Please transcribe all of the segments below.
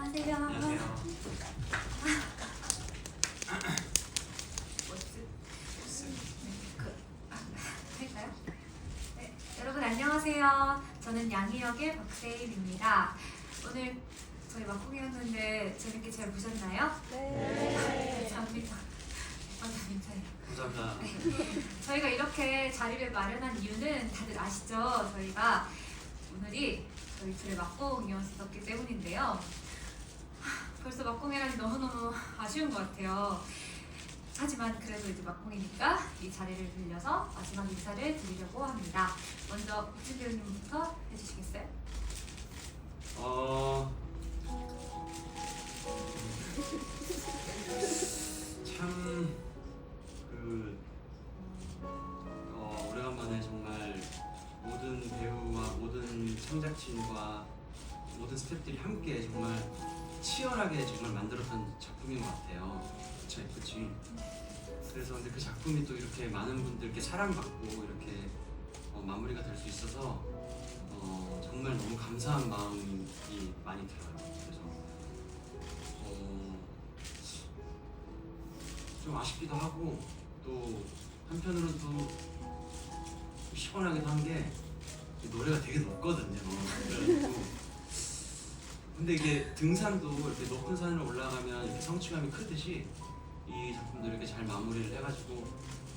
안녕하세요. 안녕하세요. 그, 아, 할까요? 네, 여러분 안녕하세요. 저는 양희역의 박세임입니다. 오늘 저희 막공이었는데 재밌게 잘 보셨나요? 네. 감사합니다. 감사합니다. 감사합니다. 저희가 이렇게 자리를 마련한 이유는 다들 아시죠? 저희가 오늘이 저희 둘의 막공이었었기 때문인데요. 하, 벌써 막공이라니 너무너무 아쉬운 것 같아요. 하지만 그래도 이제 막공이니까 이 자리를 빌려서 마지막 인사를 드리려고 합니다. 먼저 박진 배우님부터 해주시겠어요? 어... 참... 그... 어, 오래간만에 정말 모든 배우와 모든 창작진과 모든 스태프들이 함께 정말 치열하게 정말 만들었던 작품인 것 같아요. 그쵸, 그치? 그래서 근데 그 작품이 또 이렇게 많은 분들께 사랑받고 이렇게 어, 마무리가 될 수 있어서 어, 정말 너무 감사한 마음이 많이 들어요. 그래서 어, 좀 아쉽기도 하고 또 한편으로는 또 시원하기도 한 게 노래가 되게 높거든요. 근데 이게 등산도 이렇게 높은 산을 올라가면 이렇게 성취감이 크듯이 이 작품도 이렇게 잘 마무리를 해가지고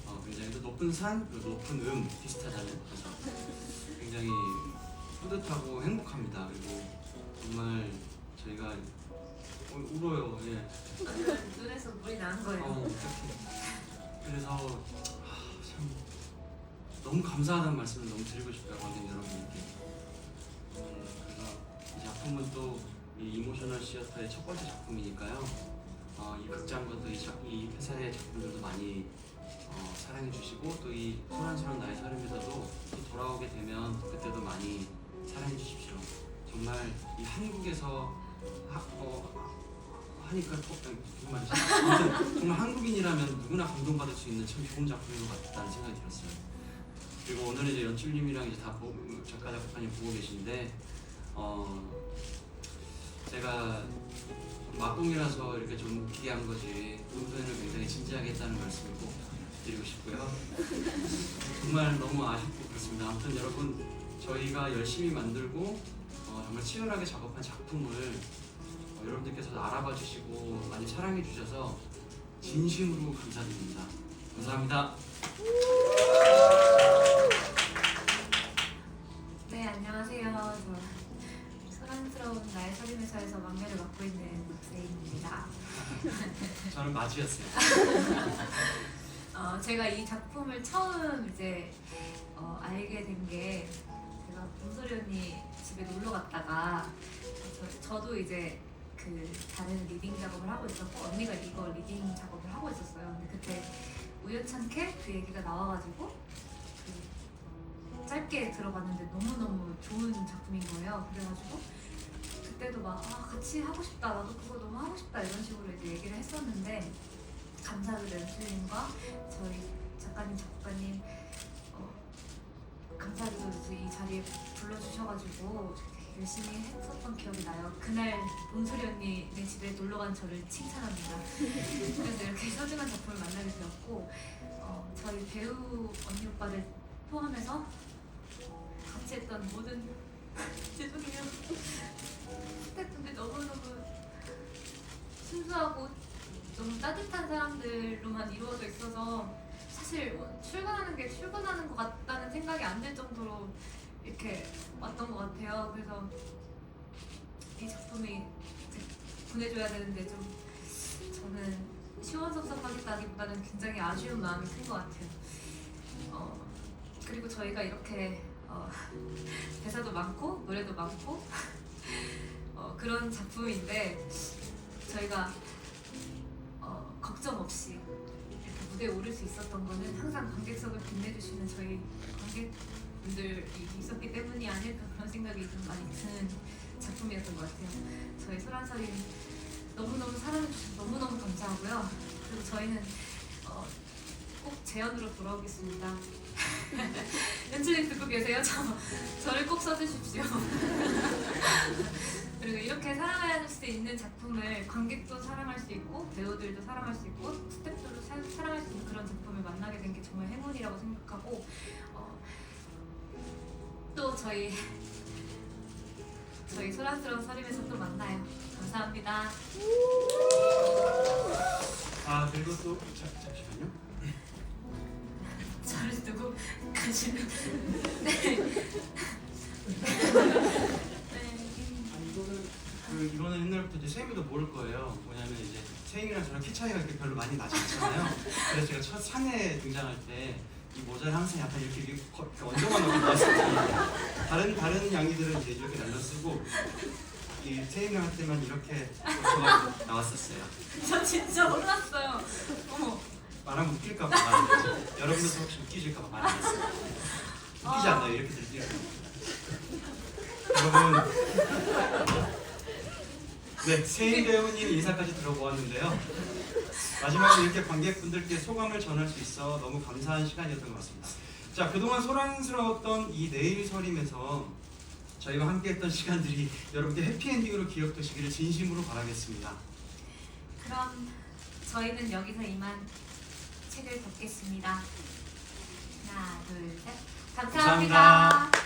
어, 굉장히 또 높은 산 그리고 높은 음 비슷하잖아요. 그래서 굉장히 뿌듯하고 행복합니다. 그리고 정말 저희가 어, 울어요. 예. 눈에서 물이 나는 거예요. 어, 어떡해. 그래서 아, 참 너무 감사하다는 말씀을 너무 드리고 싶어요, 관객 여러분께. 음, 그래서 이 작품은 또 이 이모셔널 시어터의 첫 번째 작품이니까요. 어, 이 극장과 또 이, 이 회사의 작품들도 많이 어, 사랑해 주시고 또 이 소란스러운 나의 사람에서도 또 돌아오게 되면 그때도 많이 사랑해 주십시오. 정말 이 한국에서 하, 어, 하니까 또 무슨 말이지? 아무튼 정말 한국인이라면 누구나 감동받을 수 있는 참 좋은 작품인 것 같다는 생각이 들었어요. 그리고 오늘 이제 연출님이랑 이제 다 보, 작가 작가님 보고 계신데 어, 제가 막공이라서 이렇게 좀 웃기게 한 거지 평소에는 굉장히 진지하게 했다는 말씀을 꼭 드리고 싶고요. 정말 너무 아쉽고 그렇습니다. 아무튼 여러분 저희가 열심히 만들고 어, 정말 치열하게 작업한 작품을 어, 여러분들께서 알아봐 주시고 많이 사랑해 주셔서 진심으로 감사드립니다. 감사합니다. 저는 마주였어요. 어, 제가 이 작품을 처음 이제 어, 알게 된 게 제가 문소리 언니 집에 놀러 갔다가 저, 저도 이제 그 다른 리딩 작업을 하고 있었고 언니가 이거 리딩 작업을 하고 있었어요. 근데 그때 우연찮게 그 얘기가 나와가지고 그 짧게 들어봤는데 너무너무 좋은 작품인 거예요. 그래가지고 그때도 막 아, 같이 하고 싶다 나도 그거 너무 하고 싶다 이런 식으로 이제 얘기를 했었는데 감사하게도 연출님과 저희 작가님 작가님 어, 이제 이 자리에 불러주셔가지고 열심히 했었던 기억이 나요. 그날 몬소리 언니 네 집에 놀러 간 저를 칭찬합니다. 그래서 이렇게 소중한 작품을 만나게 되었고 어, 저희 배우 언니 오빠들 포함해서 같이 했던 모든 죄송해요 스태프분들 너무너무 순수하고 너무 따뜻한 사람들로만 이루어져 있어서 사실 출근하는 게 출근하는 것 같다는 생각이 안 들 정도로 이렇게 왔던 것 같아요. 그래서 이 작품이 보내줘야 되는데 좀 저는 시원섭섭하겠다기보다는 굉장히 아쉬운 마음이 큰 것 같아요. 어, 그리고 저희가 이렇게 어, 대사도 많고 노래도 많고 어, 그런 작품인데 저희가 어, 걱정 없이 이렇게 무대에 오를 수 있었던 거는 항상 관객석을 빛내주시는 저희 관객분들이 있었기 때문이 아닐까 그런 생각이 좀 많이 드는 작품이었던 것 같아요. 저희 소란설이 너무너무 사랑해주셔서 너무너무 감사하고요. 그리고 저희는 어, 꼭 재연으로 돌아오겠습니다. 연출님 듣고 계세요? 저, 저를 꼭 써주십시오. 그리고 이렇게 사랑할 수 있는 작품을 관객도 사랑할 수 있고 배우들도 사랑할 수 있고 스태프들도 사, 사랑할 수 있는 그런 작품을 만나게 된 게 정말 행운이라고 생각하고 어, 또 저희 저희 소란스러운 서림에서 또 만나요. 감사합니다. 아 그리고 또 자, 잠시만요. 저를 두고 가시는 네. 네. 아니 이거는 그 이거는 옛날부터 이제 세미도 모를 거예요. 뭐냐면 이제 세미랑 저랑 키 차이가 이렇게 별로 많이 나지 않잖아요. 그래서 제가 첫 산에 등장할 때 이 모자를 항상 약간 이렇게, 이렇게 얹어만 놓고 나왔었거든요. 다른 다른 양이들은 이제 이렇게 날려 쓰고 이 세미랑 할 때만 이렇게 나왔었어요. 저 진짜 몰랐어요. 말하면 웃길까봐. 여러분들도 혹시 웃기실까봐 말했어요. 웃기지 아. 않나요? 이렇게 들리면. 여러분. 네, 세인 배우님 인사까지 들어보았는데요. 마지막으로 이렇게 관객분들께 소감을 전할 수 있어 너무 감사한 시간이었던 것 같습니다. 자, 그동안 소란스러웠던 이 내일 서림에서 저희와 함께했던 시간들이 여러분께 해피엔딩으로 기억되시기를 진심으로 바라겠습니다. 그럼 저희는 여기서 이만 책을 덮겠습니다. 하나, 둘, 셋. 감사합니다. 감사합니다.